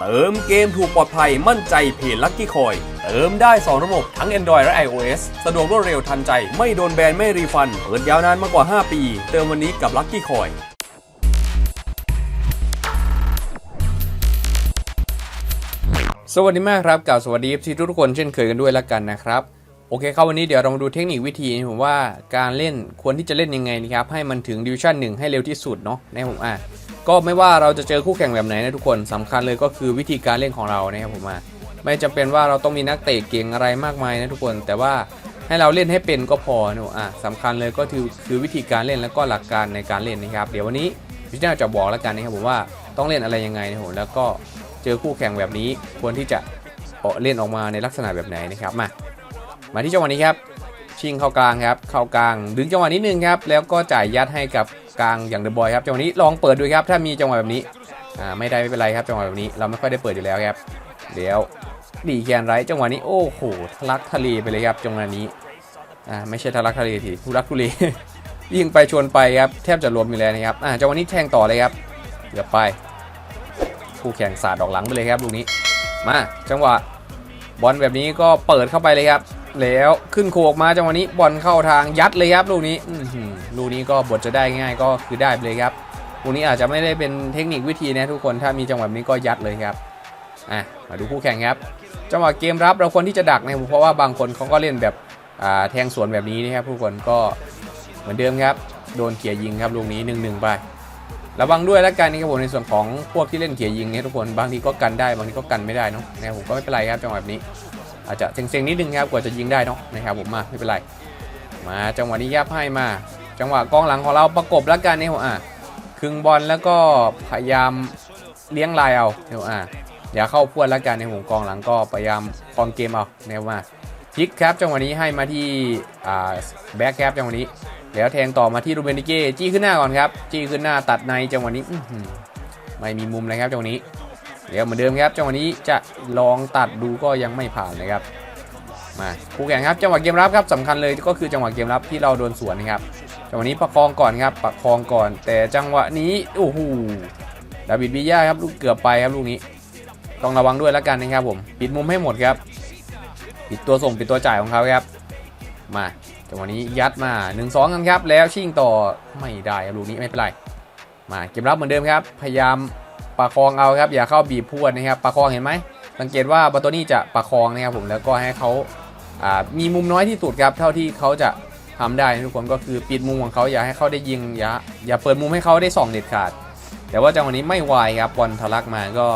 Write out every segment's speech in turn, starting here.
เติมเกมถูกปลอดภัยมั่นใจเพจลั c กี้คอย เติมได้ 2 ระบบทั้ง Android และ iOS สะดวกรวดเร็วทันใจ ไม่โดนแบนไม่รีฟัน เปิดยาวนานมากกว่า 5 ปี เติมวันนี้กับลั c กี้คอยสวัสดีมากครับกล่าวสวัสดีที่ทุกคนเช่นเคยกันด้วยแล้วกันนะครับ โอเคครับวันนี้เดี๋ยวเรามาดูเทคนิควิธีผมว่าการเล่นควรที่จะเล่นยังไงนะครับให้มันถึงดิวิชั่นหนึ่งให้เร็วที่สุดเนาะในผมอะ ก็ไม่ว่าเราจะเจอคู่แข่งแบบไหนนะทุกคนสำคัญเลยก็คือวิธีการเล่นของเรานะครับผมอะไม่จำเป็นว่าเราต้องมีนักเตะเก่งอะไรมากมายนะทุกคน แต่ว่าให้เราเล่นให้เป็นก็พอนะอะสำคัญเลยก็คือคือวิธีการเล่นแล้วก็หลักการในการเล่นนะครับ เดี๋ยววันนี้พี่น่าจะบอกแล้วกันนะครับผมว่าต้องเล่นอะไรยังไงนะผมแล้วก็เจอคู่แข่งแบบนี้ควรที่จะเล่นออกมาในลักษณะแบบไหนนะครับมามาที่จังหวะนี้ครับชิงเข้ากลางครับ เข้ากลาง ดึงจังหวะนิดนึงครับ แล้วก็จ่ายยัดให้กับ กลางอย่างเดอะบอยครับจังหวะนี้ลองเปิดดูครับถ้ามีจังหวะแบบนี้อ่าไม่ได้ไม่เป็นไรครับจังหวะแบบนี้เราไม่ค่อยได้เปิดอยู่แล้วครับเดี๋ยวดีแคนไรจังหวะนี้โอ้โหทะลักทะเลไปเลยครับจังหวะนี้อ่าไม่ใช่ทะลักทะเลทีทุลักทุเลยิงไปชวนไปครับแทบจะรวมอยู่แล้วนะครับอ่าจังหวะนี้แทงต่อเลยครับเดี๋ยวไปคู่แข่งสาดออกหลังไปเลยครับลูกนี้มาจังหวะบอลแบบนี้ก็เปิดเข้าไปเลยครับ แล้วขึ้นโคกมาจังหวะนี้บอลเข้าทางยัดเลยครับลูกนี้ลูกนี้ก็บทจะได้ง่ายก็คือได้เลยครับลูกนี้อาจจะไม่ได้เป็นเทคนิควิธีนะทุกคนถ้ามีจังหวะนี้ก็ยัดเลยครับอะมาดูคู่แข่งครับจังหวะเกมรับเราควรที่จะดักนะเพราะว่าบางคนเขาก็เล่นแบบอ่าแทงสวนแบบนี้นะครับทุกคนก็เหมือนเดิมครับ โดนเขี่ยยิงครับลูกนี้1นหนึ่งไประวังด้วยแล้วกันนี่ครับผมในส่วนของพวกที่เล่นเขี่ยยิงเนี่ยทุกคนบางทีก็กันได้บางทีก็กันไม่ได้เนาะนะผมก็ไม่เป็นไรครับจังหวะแบบนี้ อาจจะเซ็งๆนิดนึงครับกว่าจะยิงได้เนาะนะครับผมมาไม่เป็นไรมาจังหวะนี้ยับให้มา จังหวะกองหลังของเราประกบแล้วกันนี่ผมอะครึ่งบอลแล้วก็พยายามเลี้ยงลายเอาเนี่ยผมอะอย่าเข้าพวดแล้วกันในผมกองหลังก็พยายามคองเกมเอาเนี่ยผมอะพลิกครับจังหวะนี้ให้มาที่อ่าแบ็กครับจังหวะนี้แล้วแทงต่อมาที่รูเบนิเก้จี้ขึ้นหน้าก่อนครับจี้ขึ้นหน้าตัดในจังหวะนี้ไม่มีมุมเลยครับจังหวะนี้ เดี๋ยวเหมือนเดิมครับจังหวะนี้จะลองตัดดูก็ยังไม่ผ่านนะครับมาคู่แข่งครับจังหวะเกมรับครับสำคัญเลยก็คือจังหวะเกมรับที่เราโดนสวนนะครับจังหวะนี้ประคองก่อนครับประคองก่อน แต่จังหวะนี้โอ้โหดาวิดวิยาครับลูกเกือบไปครับลูกนี้ ต้องระวังด้วยแล้วกันนะครับผมปิดมุมให้หมดครับปิดตัวส่งปิดตัวจ่ายของเขาครับ มาจังหวะนี้ยัดมา 1-2 กันครับ แล้วชิงต่อไม่ได้ครับลูกนี้ไม่เป็นไร มาเกมรับเหมือนเดิมครับ พยายาม ประคองเอาครับอย่าเข้าบีบพวดนะครับประคองเห็นไหมสังเกตว่าบัตโตนี่จะประคองนะครับผมแล้วก็ให้เขาอ่ามีมุมน้อยที่สุดครับเท่าที่เขาจะทำได้ทุกคนก็คือปิดมุมของเขาอย่าให้เขาได้ยิงอย่าอย่าเปิดมุมให้เขาได้ส่องเด็ดขาด แต่ว่าจังหวะนี้ไม่ไวครับบอลทะลักมาก็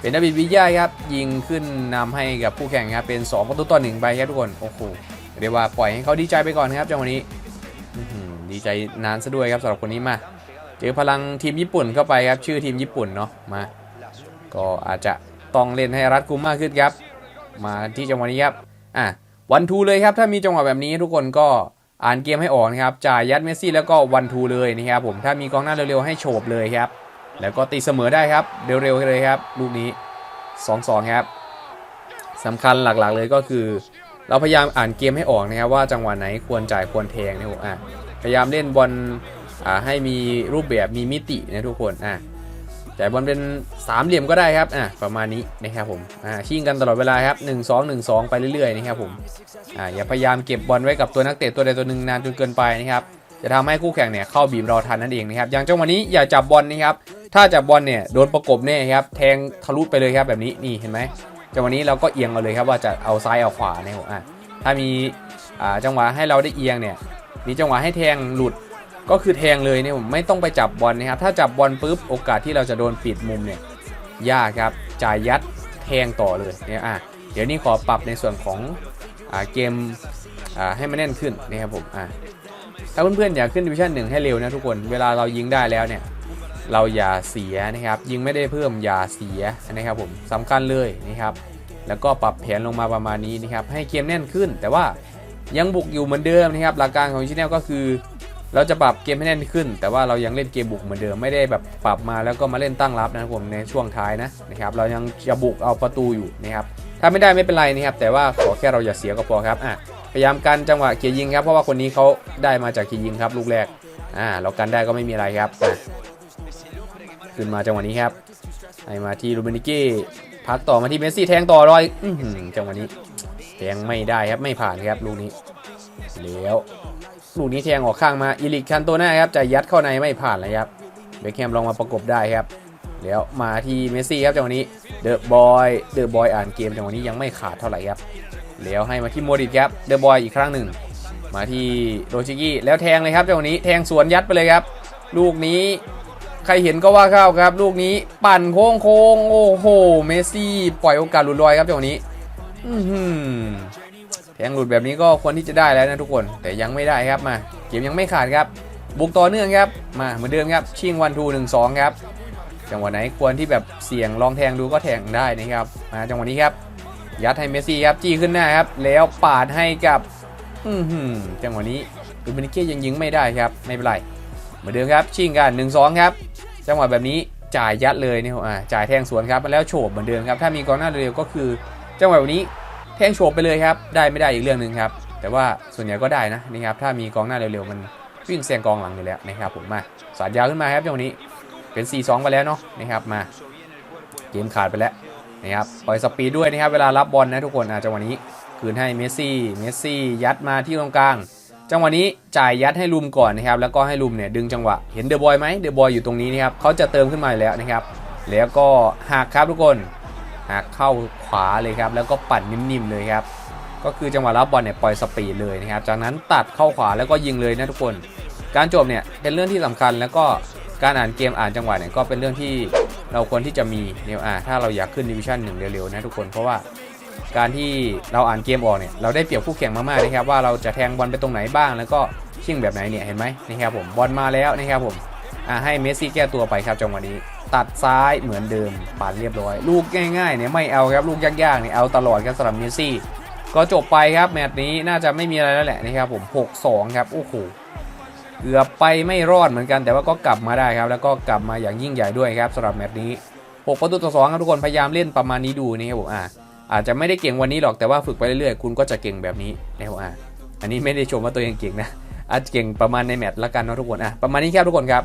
เป็นดาวิดวิยาครับยิงขึ้นนำให้กับผู้แข่งครับเป็น 2 ประตูต่อหนึ่งไปครับทุกคนโอ้โหเรียกว่าปล่อยให้เขาดีใจไปก่อนครับจังหวะนี้ดีใจนานซะด้วยครับสำหรับคนนี้มา เจอพลังทีมญี่ปุ่นเข้าไปครับชื่อทีมญี่ปุ่นเนาะมา ก็อาจจะต้องเล่นให้รัดกุมมากขึ้นครับ มาที่จังหวะนี้ครับอะวันทูเลยครับถ้ามีจังหวะแบบนี้ทุกคนก็อ่านเกมให้ออกนะครับจ่ายยัดเมสซี่แล้วก็วันทูเลยนะครับผมถ้ามีกองหน้าเร็วๆให้โฉบเลยครับ แล้วก็ตีเสมอได้ครับเร็วๆเลยครับลูกนี้2-2ครับสำคัญหลักๆเลยก็คือ เราพยายามอ่านเกมให้ออกนะครับว่าจังหวะไหนควรจ่ายควรแทงนะครับอะพยายามเล่นบอล ให้มีรูปแบบมีมิตินะทุกคนอะจ่ายบอลเป็นสามเหลี่ยมก็ได้ครับอะประมาณนี้นะครับผมอ่าชิงกันตลอดเวลาครับ1 2 1 2 ไปเรื่อยๆนะครับผมอ่าอย่าพยายามเก็บบอลไว้กับตัวนักเตะตัวใดตัวหนึ่งนานจนเกินไปนะครับจะทำให้คู่แข่งเนี่ยเข้าบีบเราทันนั่นเองนะครับอย่างจังหวะนี้อย่าจับบอลนะครับถ้าจับบอลเนี่ยโดนประกบแน่ครับแทงทะลุไปเลยครับแบบนี้นี่เห็นไหมจังหวะนี้เราก็เอียงเอาเลยครับว่าจะเอาซ้ายเอาขวาเนี่ยอะถ้ามีอ่าจังหวะให้เราได้เอียงเนี่ยมีจังหวะให้แทงหลุด ก็คือแทงเลยเนี่ยผมไม่ต้องไปจับบอลนะครับ ถ้าจับบอลปุ๊บโอกาสที่เราจะโดนปิดมุมเนี่ยยากครับจ่ายยัดแทงต่อเลยเนี่ยอะเดี๋ยวนี้ขอปรับในส่วนของอ่าเกมอ่าให้มันแน่นขึ้นนะครับผมอะถ้าเพื่อนๆอยากขึ้นดิวิชั่นหนึ่งให้เร็วนะทุกคนเวลาเรายิงได้แล้วเนี่ยเราอย่าเสียนะครับยิงไม่ได้เพิ่มอย่าเสียนะครับผมสำคัญเลยนะครับแล้วก็ปรับแผนลงมาประมาณนี้นะครับให้เกมแน่นขึ้น แต่ว่ายังบุกอยู่เหมือนเดิมนะครับหลักการของชิแนลก็คือ เราจะปรับเกมให้แน่นขึ้น แต่ว่าเรายังเล่นเกมบุกเหมือนเดิมไม่ได้แบบปรับมาแล้วก็มาเล่นตั้งรับนะครับผมในช่วงท้ายนะนะครับเรายังจะบุกเอาประตูอยู่นะครับถ้าไม่ได้ไม่เป็นไรนะครับแต่ว่าขอแค่เราอย่าเสียก็พอครับอะพยายามกันจังหวะเกียร์ยิงครับเพราะว่าคนนี้เขาได้มาจากเกียร์ยิงครับลูกแรกอ่าเรากันได้ก็ไม่มีอะไรครับขึ้นมาจังหวะนี้ครับให้มาที่ลูเบนิกี้พักต่อมาที่เมสซี่แทงต่อรอยอจังหวะนี้แทงไม่ได้ครับไม่ผ่านครับลูกนี้แล้ว ลูกนี้แทงออกข้างมาอีลิกคันโตน่าครับจะยัดเข้าในไม่ผ่านเลยครับเบคแฮมลองมาประกบได้ครับแล้วมาที่เมสซี่ครับจังหวะนี้เดอะบอยเดอะบอยอ่านเกมจังหวะนี้ยังไม่ขาดเท่าไหร่ครับแล้วให้มาที่โมดิตครับเดอะบอยอีกครั้งหนึ่ง มาที่โรชิกี้แล้วแทงเลยครับจังหวะนี้แทงสวนยัดไปเลยครับ ลูกนี้ใครเห็นก็ว่าเข้าครับ ลูกนี้ปั่นโค้งโค้งโอ้โหเมสซี่ ปล่อยโอกาสหลุดลอยครับจังหวะนี้ อื้อหือ แทงหลุดแบบนี้ก็ควรที่จะได้แล้วนะทุกคน แต่ยังไม่ได้ครับมา เกมยังไม่ขาดครับ บุกต่อเนื่องครับ มาเหมือนเดิมครับ ชิงวันทูหนึ่งสองครับ จังหวะไหนควรที่แบบเสี่ยงลองแทงดูก็แทงได้นะครับ มาจังหวะนี้ครับ ยัดให้เมสซี่ครับ จี้ขึ้นหน้าครับ แล้วปาดให้กับ อือหือจังหวะนี้ดูมินิเก้ยังยิงไม่ได้ครับ ไม่เป็นไร เหมือนเดิมครับ ชิงกัน1 2ครับ จังหวะแบบนี้จ่ายยัดเลยนี่ครับอ่าจ่ายแทงสวนครับแล้วโฉบเหมือนเดิมครับ ถ้ามีกองหน้าเร็วๆก็คือ จังหวะแบบนี้ แทงโฉบไปเลยครับ ได้ไม่ได้อีกเรื่องหนึ่งครับ แต่ว่าส่วนใหญ่ก็ได้นะนี่ครับ ถ้ามีกองหน้าเร็วๆ มันวิ่งแซงกองหลังอยู่แล้วนะครับผมมาสาดยาวขึ้นมาครับจังหวะนี้เป็น 4-2 ไปแล้วเนาะนะครับมาเกมขาดไปแล้วนะครับปล่อยสปีดด้วยนะครับเวลารับบอลนะทุกคนอาจังหวะนี้คืนให้เมสซี่เมสซี่ยัดมาที่ตรงกลาง จังหวะนี้จ่ายยัดให้ลุมก่อนนะครับแล้วก็ให้ลุมเนี่ยดึงจังหวะเห็นเดอะบอยไหมเดอะบอยอยู่ตรงนี้นะครับเขาจะเติมขึ้นมาแล้วนะครับแล้วก็หักครับทุกคน หักเข้าขวาเลยครับแล้วก็ปั่นนิ่มๆเลยครับก็คือจังหวะรับบอลเนี่ยปล่อยสปีดเลยนะครับจากนั้นตัดเข้าขวาแล้วก็ยิงเลยนะทุกคน การจบเนี่ยเป็นเรื่องที่สำคัญแล้วก็การอ่านเกมอ่านจังหวะเนี่ยก็เป็นเรื่องที่เราควรที่จะมีเนี่ยอ่าถ้าเราอยากขึ้นดิวิชั่นหนึ่งเร็วๆนะทุกคนเพราะว่าการที่เราอ่านเกมออกเนี่ยเราได้เปรียบคู่แข่งมากๆนะครับว่าเราจะแทงบอลไปตรงไหนบ้าง แล้วก็ชิ่งแบบไหนเนี่ยเห็นไหมนะครับผมบอลมาแล้วนะครับผมอ่าให้เมสซี่แก้ตัวไปครับจังหวะนี้ ตัดซ้ายเหมือนเดิมปาดเรียบร้อย ลูกง่ายๆเนี่ยไม่เอาครับลูกยากๆเนี่ยเอาตลอดครับสำหรับเมสซี่ ก็จบไปครับแมตช์นี้น่าจะไม่มีอะไรแล้วแหละนะครับผม6-2ครับโอ้โหเกือบไปไม่รอดเหมือนกัน แต่ว่าก็กลับมาได้ครับ แล้วก็กลับมาอย่างยิ่งใหญ่ด้วยครับสำหรับแมตช์นี้หกประตูต่อสองครับทุกคนพยายามเล่นประมาณนี้ดูนะครับผมอ่าอาจจะไม่ได้เก่งวันนี้หรอกแต่ว่าฝึกไปเรื่อยๆ คุณก็จะเก่งแบบนี้นะครับอะอันนี้ไม่ได้ชมว่าตัวเองเก่งนะอาจเก่งประมาณในแมตช์ละกันเนาะทุกคนอะประมาณนี้ครับทุกคนครับ